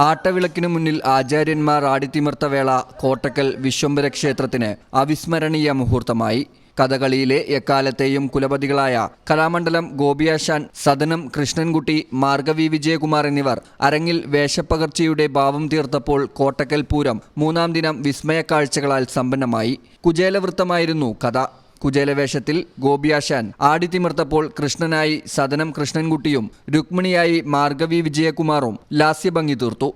ആട്ടവിളക്കിനു മുന്നിൽ ആചാര്യന്മാർ ആടിത്തിമിർത്ത വേള കോട്ടക്കൽ വിശ്വംഭര ക്ഷേത്രത്തിന് അവിസ്മരണീയ മുഹൂർത്തമായി കഥകളിയിലെ എക്കാലത്തെയും കുലപതികളായ കലാമണ്ഡലം ഗോപിയാശാൻ സദനം കൃഷ്ണൻകുട്ടി മാർഗവി വിജയകുമാർ എന്നിവർ അരങ്ങിൽ വേഷപ്പകർച്ചയുടെ ഭാവം തീർത്തപ്പോൾ കോട്ടക്കൽ പൂരം മൂന്നാം ദിനം വിസ്മയ കാഴ്ചകളാൽ സമ്പന്നമായി. കുചേലവൃത്തമായിരുന്നു കഥ. കുചേലവേഷത്തിൽ ഗോപിയാശാൻ ആടിത്തിമിർത്തപ്പോൾ കൃഷ്ണനായി സദനം കൃഷ്ണൻകുട്ടിയും രുക്മിണിയായി മാർഗവി വിജയകുമാറും ലാസ്യഭംഗി തീർത്തു.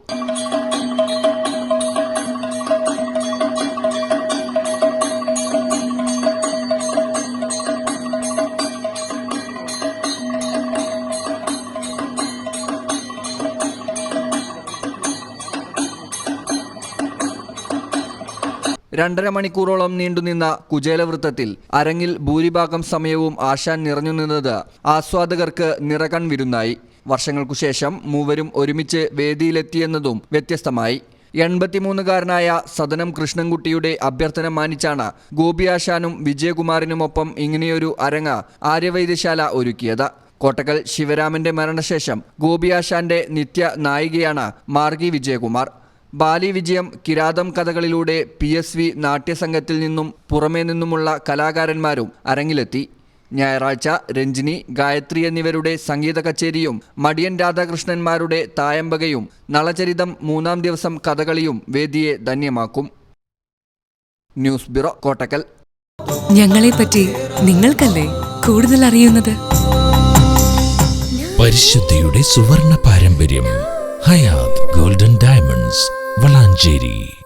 രണ്ടര മണിക്കൂറോളം നീണ്ടുനിന്ന കുചേലവൃത്തത്തിൽ അരങ്ങിൽ ഭൂരിഭാഗം സമയവും ആശാൻ നിറഞ്ഞു നിന്നത് ആസ്വാദകർക്ക് നിറകൺ വിരുന്നായി. വർഷങ്ങൾക്കു ശേഷം മൂവരും ഒരുമിച്ച് വേദിയിലെത്തിയെന്നതും വ്യത്യസ്തമായി. എൺപത്തിമൂന്നുകാരനായ സദനം കൃഷ്ണൻകുട്ടിയുടെ അഭ്യർത്ഥന മാനിച്ചാണ് ഗോപി ആശാനും വിജയകുമാറിനുമൊപ്പം ഇങ്ങനെയൊരു അരങ്ങ ആര്യവൈദ്യശാല ഒരുക്കിയത്. കോട്ടക്കൽ ശിവരാമന്റെ മരണശേഷം ഗോപിയാശാന്റെ നിത്യ നായികയാണ് മാർഗി വിജയകുമാർ. ബാലി വിജയം കിരാതം കഥകളിലൂടെ പി എസ് വി നാട്യസംഘത്തിൽ നിന്നും പുറമേ നിന്നുമുള്ള കലാകാരന്മാരും അരങ്ങിലെത്തി. ഞായറാഴ്ച രഞ്ജിനി ഗായത്രി എന്നിവരുടെ സംഗീത കച്ചേരിയും മടിയൻ രാധാകൃഷ്ണന്മാരുടെ തായമ്പകയും നളചരിതം മൂന്നാം ദിവസം കഥകളിയും വേദിയെ ധന്യമാക്കും. News bureau Kottakkal. ഞങ്ങളെപ്പറ്റി നിങ്ങൾക്കല്ലേ കൂടുതൽ അറിയുന്നത്? പരിശുദ്ധിയുടെ സുവർണ പാരമ്പര്യം ഹയാത് ഗോൾഡൻ ഡയമണ്ട്സ് वलांजेरी